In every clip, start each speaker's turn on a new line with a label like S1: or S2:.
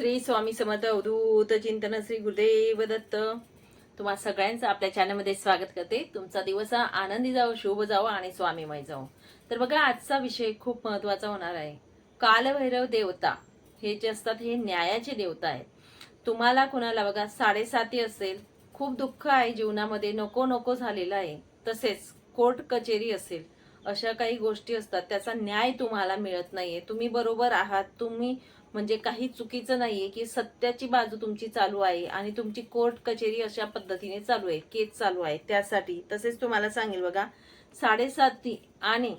S1: श्री स्वामी समर्थ अवधूत चिंतन श्री गुरुदेव दत्त. तुम्हा सगळ्यांचं आपल्या चॅनलमध्ये स्वागत करते. तुमचा दिवस हा आनंदी जावो शुभ जावो आणि स्वामीमय जावो. तर बघा आजचा विषय खूप महत्त्वाचा होणार आहे. कालभैरव देवता. हे जे असतात हे न्यायाचे देवता आहेत. तुम्हाला कोणाला बघा साडेसाती असेल खूप दुःख आहे जीवनामध्ये नको नको झालेलं आहे. तसेच कोर्ट कचेरी असेल अशा काही गोष्टी असतात त्याचा न्याय तुम्हाला मिळत नाहीये. तुम्ही बरोबर आहात तुम्ही म्हणजे काही चुकीचं नाहीये की सत्याची बाजू तुमची चालू आहे आणि तुमची कोर्ट कचेरी अशा पद्धतीने चालू आहे केस चालू आहे. त्यासाठी तसेच तुम्हाला सांगेल बघा साडेसाती आणि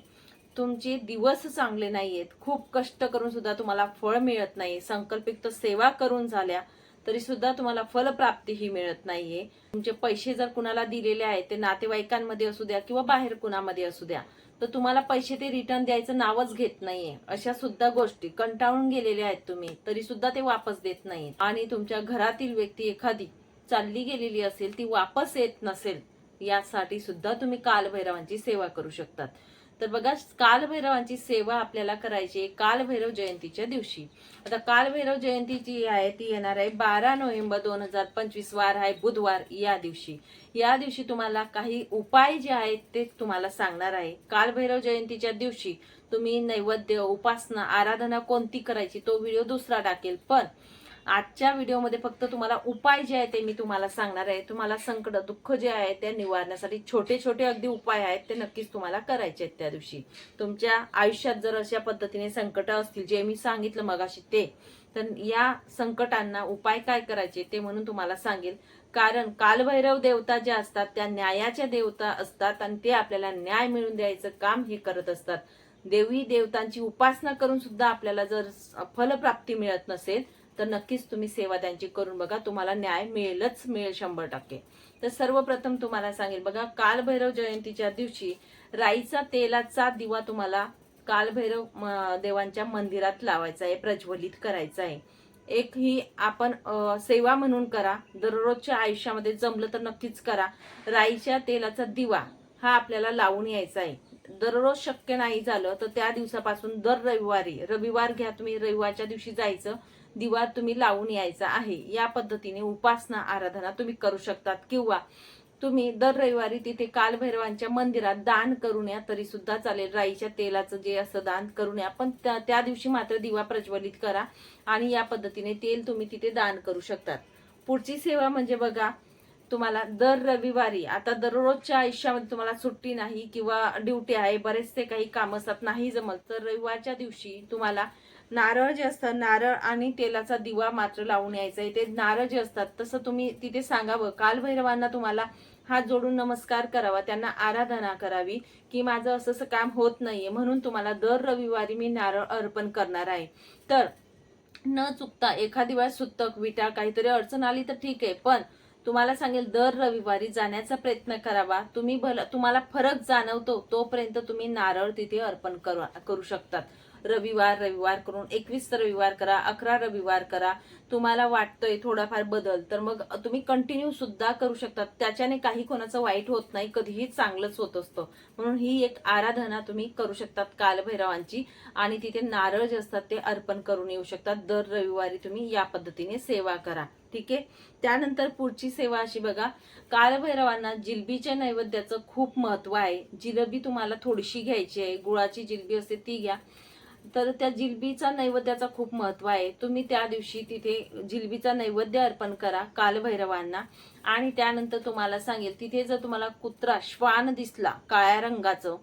S1: तुमचे दिवस चांगले नाहीयेत. खूप कष्ट करून सुद्धा तुम्हाला फळ मिळत नाही. संकल्पित सेवा करून झाल्या. तरी सुद्धा तुम्हाला फलप्राप्ती ही मिळत नाहीये. तुमचे पैसे जर कुणाला दिलेले आहेत ते नातेवाईकांमध्ये असू द्या किंवा बाहेर कुणामध्ये असू द्या तर तुम्हाला पैसे ते रिटर्न द्यायचं नावच घेत नाहीये. अशा सुद्धा गोष्टी कंटाळून गेलेल्या आहेत तुम्ही तरी सुद्धा ते वापस देत नाही आणि तुमच्या घरातील व्यक्ती एखादी चालली गेलेली असेल ती वापस येत नसेल यासाठी सुद्धा तुम्ही कालभैरवांची सेवा करू शकतात. तर बघा कालभैरवांची सेवा आपल्याला करायची आहे कालभैरव जयंतीच्या दिवशी. आता कालभैरव जयंती जी आहे ती येणार आहे बारा नोव्हेंबर दोन हजार पंचवीस वार आहे बुधवार या दिवशी. या दिवशी तुम्हाला काही उपाय जे आहेत ते तुम्हाला सांगणार आहे. कालभैरव जयंतीच्या दिवशी तुम्ही नैवेद्य उपासना आराधना कोणती करायची तो व्हिडिओ दुसरा टाकेल पण आजच्या व्हिडिओमध्ये फक्त तुम्हाला उपाय जे आहे ते मी तुम्हाला सांगणार आहे. तुम्हाला संकट दुःख जे आहे ते निवारण्यासाठी छोटे छोटे अगदी उपाय आहेत ते नक्कीच तुम्हाला करायचे आहेत त्या दिवशी. तुमच्या आयुष्यात जर अशा पद्धतीने संकट असतील जे मी सांगितलं मगाशी ते तर या संकटांना उपाय काय करायचे ते म्हणून तुम्हाला सांगेल. कारण कालभैरव देवता ज्या असतात त्या न्यायाच्या देवता असतात आणि ते आपल्याला न्याय मिळवून द्यायचं काम हे करत असतात. देवी देवतांची उपासना करून सुद्धा आपल्याला जर फलप्राप्ती मिळत नसेल तर नक्कीच तुम्ही सेवा त्यांची करून बघा. तुम्हाला न्याय मिळेलच मिळेल शंभर टक्के. तर सर्वप्रथम तुम्हाला सांगेल बघा कालभैरव जयंतीच्या दिवशी राईचा तेलाचा दिवा तुम्हाला कालभैरव देवांच्या मंदिरात लावायचा आहे प्रज्वलित करायचा आहे. एक ही आपण सेवा म्हणून करा. दररोजच्या आयुष्यामध्ये जमलं तर नक्कीच करा. राईच्या तेलाचा दिवा हा आपल्याला लावून यायचा आहे. दररोज शक्य नाही झालं तर त्या दिवसापासून दर रविवारी रविवार घ्या तुम्ही रविवारच्या दिवशी जायचं. दिवा तुम्ही लावून यायचा आहे. या पद्धतीने उपासना आराधना तुम्ही करू शकतात. किंवा तुम्ही दर रविवारी तिथे कालभैरवांच्या मंदिरात दान करून या तरी सुद्धा चालेल. राईच्या तेलाचं जे असं दान करून या. पण त्या त्या दिवशी मात्र दिवा प्रज्वलित करा आणि या पद्धतीने तेल तुम्ही तिथे दान करू शकतात. पुढची सेवा म्हणजे बघा तुम्हाला दर रविवारी आता दररोजच्या आयुष्यामध्ये तुम्हाला सुट्टी नाही किंवा ड्युटी आहे बरेचसे काही काम असतात नाही जमत. तर रविवारच्या दिवशी तुम्हाला नारळ जे असतं नारळ आणि तेलाचा दिवा मात्र लावून यायचा. आहे ते नारळ जे असतात तसं तुम्ही तिथे सांगावं कालभैरवांना तुम्हाला हात जोडून नमस्कार करावा त्यांना आराधना करावी की माझं असं असं काम होत नाहीये म्हणून तुम्हाला दर रविवारी मी नारळ अर्पण करणार आहे. तर न चुकता एखादी वेळा सुतक विटा काहीतरी अडचण आली तर ठीक आहे पण तुम्हाला सांगेल दर रविवारी जाण्याचा प्रयत्न करावा. तुम्ही भलं तुम्हाला फरक जाणवतो तोपर्यंत तुम्ही नारळ तिथे अर्पण करू शकतात. रविवार रविवार करून एकवीस रविवार करा अकरा रविवार करा. तुम्हाला वाटतंय थोडाफार बदल तर मग तुम्ही कंटिन्यू सुद्धा करू शकतात त्याच्याने काही कोणाचं वाईट होत नाही कधीही चांगलंच होत असतं. म्हणून ही एक आराधना तुम्ही करू शकतात कालभैरवांची. आणि तिथे नारळ जे असतात ते अर्पण करून येऊ शकतात. दर रविवारी तुम्ही या पद्धतीने सेवा करा. ठीक आहे? त्यानंतर पुढची सेवा अशी बघा. कालभैरवांना जिलबीच्या नैवेद्याचं खूप महत्त्व आहे. जिलेबी तुम्हाला थोडीशी घ्यायची आहे. गुळाची जिलबी असते ती घ्या. तर त्या जिलबीचा नैवेद्याचा खूप महत्त्व आहे. तुम्ही त्या दिवशी तिथे जिलबीचा नैवेद्य अर्पण करा कालभैरवांना. आणि त्यानंतर तुम्हाला सांगेल तिथे जर तुम्हाला कुत्रा श्वान दिसला काळ्या रंगाचं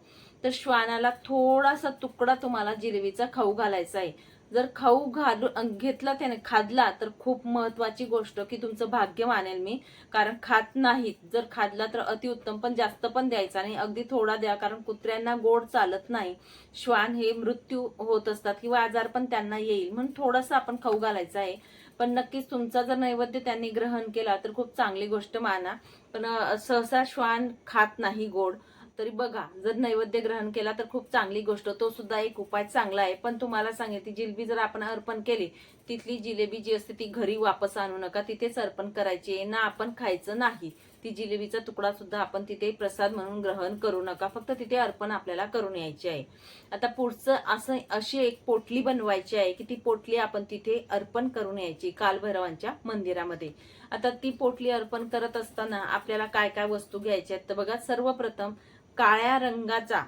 S1: तर श्वानाला थोडासा तुकडा तुम्हाला जिलबीचा खाऊ घालायचा आहे. जर खाऊ घालू घेतला त्याने खादला तर खूप महत्वाची गोष्ट की तुमचं भाग्य मानेल मी. कारण खात नाहीत. जर खादला तर अतिउत्तम पण जास्त पण द्यायचा आणि अगदी थोडा द्या कारण कुत्र्यांना गोड चालत नाही. श्वान हे मृत्यू होत असतात किंवा आजार पण त्यांना येईल. म्हणून थोडासा आपण खाऊ घालायचा आहे. पण नक्कीच तुमचा जर नैवेद्य त्यांनी ग्रहण केला तर खूप चांगली गोष्ट माना. पण सहसा श्वान खात नाही गोड. तरी बघा जर नैवेद्य ग्रहण केला तर खूप चांगली गोष्ट. तो सुद्धा एक उपाय चांगला आहे. पण तुम्हाला सांगेल ती जिलबी जर आपण अर्पण केली तिथली जिलेबी जी असते ती घरी वापस आणू नका. तिथेच अर्पण करायची आहे. ना आपण खायचं नाही. ती जिलेबीचा तुकडा सुद्धा आपण तिथे प्रसाद म्हणून ग्रहण करू नका. फक्त तिथे अर्पण आपल्याला करून यायचे आहे. आता पुढचं असं अशी एक पोटली बनवायची आहे की ती पोटली आपण तिथे अर्पण करून यायची कालभैरवांच्या मंदिरामध्ये. आता ती पोटली अर्पण करत असताना आपल्याला काय काय वस्तू घ्यायच्या आहेत? तर बघा सर्वप्रथम काळ्या रंगाचा.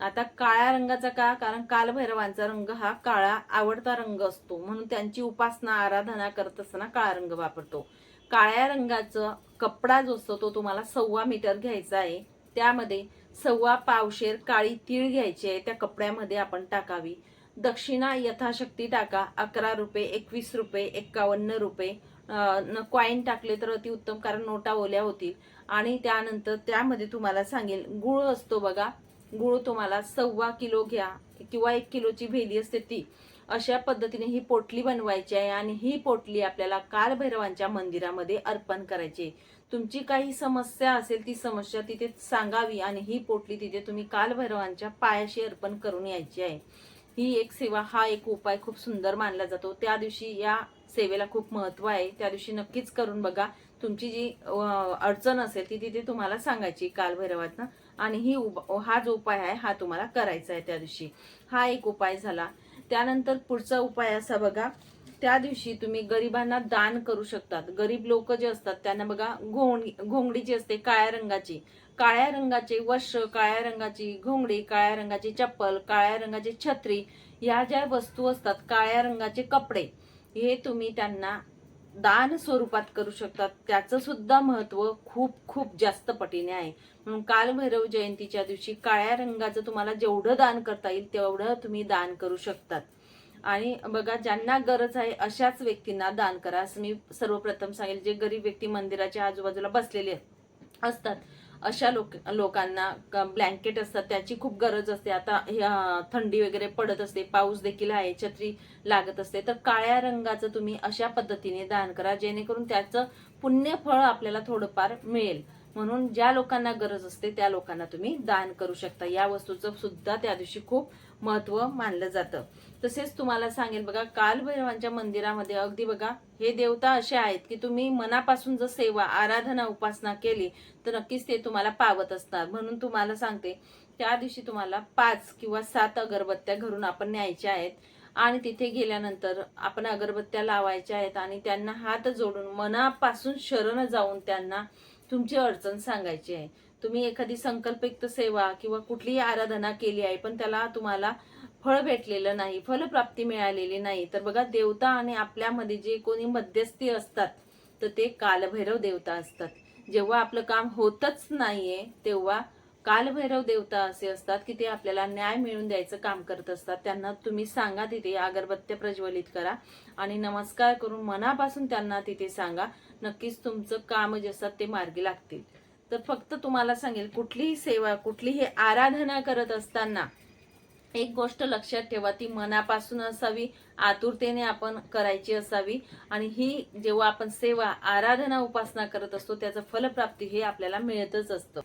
S1: आता काळ्या रंगाचा का? कारण कालभैरवांचा रंग हा काळा आवडता रंग असतो. म्हणून त्यांची उपासना आराधना करत असताना काळा रंग वापरतो. काळ्या रंगाचा कपडा जो असतो तो तुम्हाला सव्वा मीटर घ्यायचा आहे. त्यामध्ये सव्वा पावशेर काळी तीळ घ्यायची आहे. त्या कपड्यामध्ये आपण टाकावी. दक्षिणा यथाशक्ती टाका. अकरा रुपये एकवीस रुपये एक्कावन्न रुपये. कॉईन टाकले तर अतिउत्तम कारण नोटा ओल्या होतील. आणि त्यानंतर त्यामध्ये तुम्हाला सांगेल गुळ असतो बघा. गुळ तुम्हाला सव्वा किलो घ्या किंवा एक किलोची भेली असते ती. अशा पद्धतीने ही पोटली बनवायची आहे आणि ही पोटली आपल्याला कालभैरवांच्या मंदिरामध्ये अर्पण करायची आहे. तुमची काही समस्या असेल ती समस्या तिथे सांगावी आणि ही पोटली तिथे तुम्ही कालभैरवांच्या पायाशी अर्पण करून यायची आहे. ही एक सेवा हा एक उपाय खूप सुंदर मानला जातो. त्या दिवशी या सेवेला खूप महत्त्व आहे. त्या दिवशी नक्कीच करून बघा. तुमची जी अडचण असेल ती तिथे तुम्हाला सांगायची कालभैरवातनं आणि ही उप- हा जो उपाय आहे हा तुम्हाला करायचा आहे त्या दिवशी. हा एक उपाय झाला. त्यानंतर पुढचा उपाय असा बघा. त्या दिवशी तुम्ही गरिबांना दान करू शकतात. गरीब लोक जे असतात त्यांना बघा घोंगडी घोंगडी जी असते काळ्या रंगाची. काळ्या रंगाचे वस्त्र काळ्या रंगाची घोंगडी काळ्या रंगाची चप्पल काळ्या रंगाची छत्री या ज्या वस्तू असतात काळ्या रंगाचे कपडे हे तुम्ही त्यांना दान स्वरूपात करू शकतात. त्याचं सुद्धा महत्त्व खूप खूप जास्त पटीने आहे. म्हणून कालभैरव जयंतीच्या दिवशी काळ्या रंगाचं तुम्हाला जेवढं दान करता येईल तेवढं तुम्ही दान करू शकतात. आणि बघा ज्यांना गरज आहे अशाच व्यक्तींना दान करा. असं मी सर्वप्रथम सांगेल. जे गरीब व्यक्ती मंदिराच्या आजूबाजूला बसलेले असतात अशा लोक लोकांना ब्लँकेट असतात त्याची खूप गरज असते. आता ह्या थंडी वगैरे पडत असते पाऊस देखील आहे छत्री लागत असते. तर काळ्या रंगाचं तुम्ही अशा पद्धतीने दान करा जेणेकरून त्याचं पुण्यफळ आपल्याला थोडंफार मिळेल. म्हणून ज्या लोकांना गरज असते त्या लोकांना तुम्ही दान करू शकता. या वस्तूचं सुद्धा त्या दिवशी खूप महत्त्व मानलं जातं. तसेच तुम्हाला सांगेल बघा कालभैरवांच्या मंदिरामध्ये अगदी बघा हे देवता असे आहेत की तुम्ही मनापासून जर सेवा आराधना उपासना केली तर नक्कीच ते तुम्हाला पावत असतात म्हणून तुम्हाला सांगते त्या दिवशी तुम्हाला पाच किंवा सात अगरबत्त्या घरून आपण न्यायच्या आहेत. आणि तिथे गेल्यानंतर आपण अगरबत्त्या लावायच्या आहेत आणि त्यांना हात जोडून मनापासून शरण जाऊन त्यांना तुमची अडचण सांगायची आहे. तुम्ही एखादी संकल्पयुक्त सेवा किंवा कुठलीही आराधना केली आहे पण त्याला तुम्हाला फळ भेटलेलं नाही फलप्राप्ती मिळालेली नाही. तर बघा देवता आणि आपल्यामध्ये जे कोणी मध्यस्थी असतात तर ते कालभैरव देवता असतात. जेव्हा आपलं काम होतच नाहीये तेव्हा कालभैरव देवता असे असतात की ते आपल्याला न्याय मिळवून द्यायचं काम करत असतात. त्यांना तुम्ही सांगा तिथे अगरबत्त्या प्रज्वलित करा आणि नमस्कार करून मनापासून त्यांना तिथे सांगा नक्कीच तुमचं काम जे असतात ते मार्गी लागतील. तर फक्त तुम्हाला सांगेल कुठलीही सेवा कुठलीही आराधना करत असताना एक गोष्ट लक्षात ठेवा ती मनापासून असावी आतुरतेने आपण करायची असावी. आणि ही जेव्हा आपण सेवा आराधना उपासना करत असतो त्याचं फलप्राप्ती हे आपल्याला मिळतच असतं.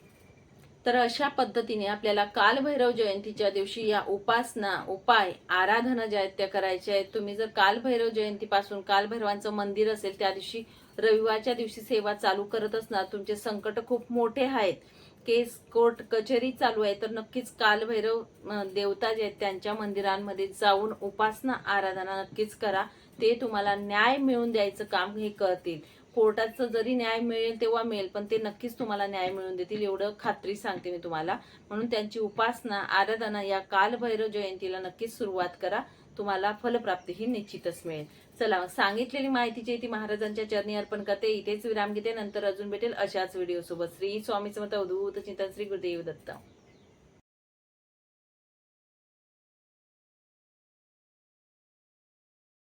S1: तर अशा पद्धतीने आपल्याला कालभैरव जयंतीच्या दिवशी या उपासना उपाय आराधना ज्या आहेत त्या करायच्या आहेत. तुम्ही जर कालभैरव जयंतीपासून कालभैरवांचं मंदिर असेल त्या दिवशी रविवारच्या दिवशी सेवा चालू करत असणार तुमचे संकट खूप मोठे आहेत. केस कोर्ट कचेरी चालू आहे. तर नक्कीच कालभैरव देवता जे आहेत त्यांच्या मंदिरांमध्ये जाऊन उपासना आराधना नक्कीच करा. ते तुम्हाला न्याय मिळवून द्यायचं काम हे करतील. कोर्टाचं जरी न्याय मिळेल तेव्हा मिळेल पण ते नक्कीच तुम्हाला न्याय मिळवून देतील. एवढं खात्री सांगते मी तुम्हाला. म्हणून त्यांची उपासना आराधना या कालभैरव जयंतीला नक्कीच सुरुवात करा. तुम्हाला फलप्राप्ती ही निश्चितच मिळेल. चला सांगितलेली माहिती जी ती महाराजांच्या चरणी अर्पण करते इथेच विराम घेते. नंतर अजून भेटेल अशाच व्हिडिओ सोबत. श्री स्वामी समर्थ अवधूत चिंतन श्री गुरुदेव दत्त.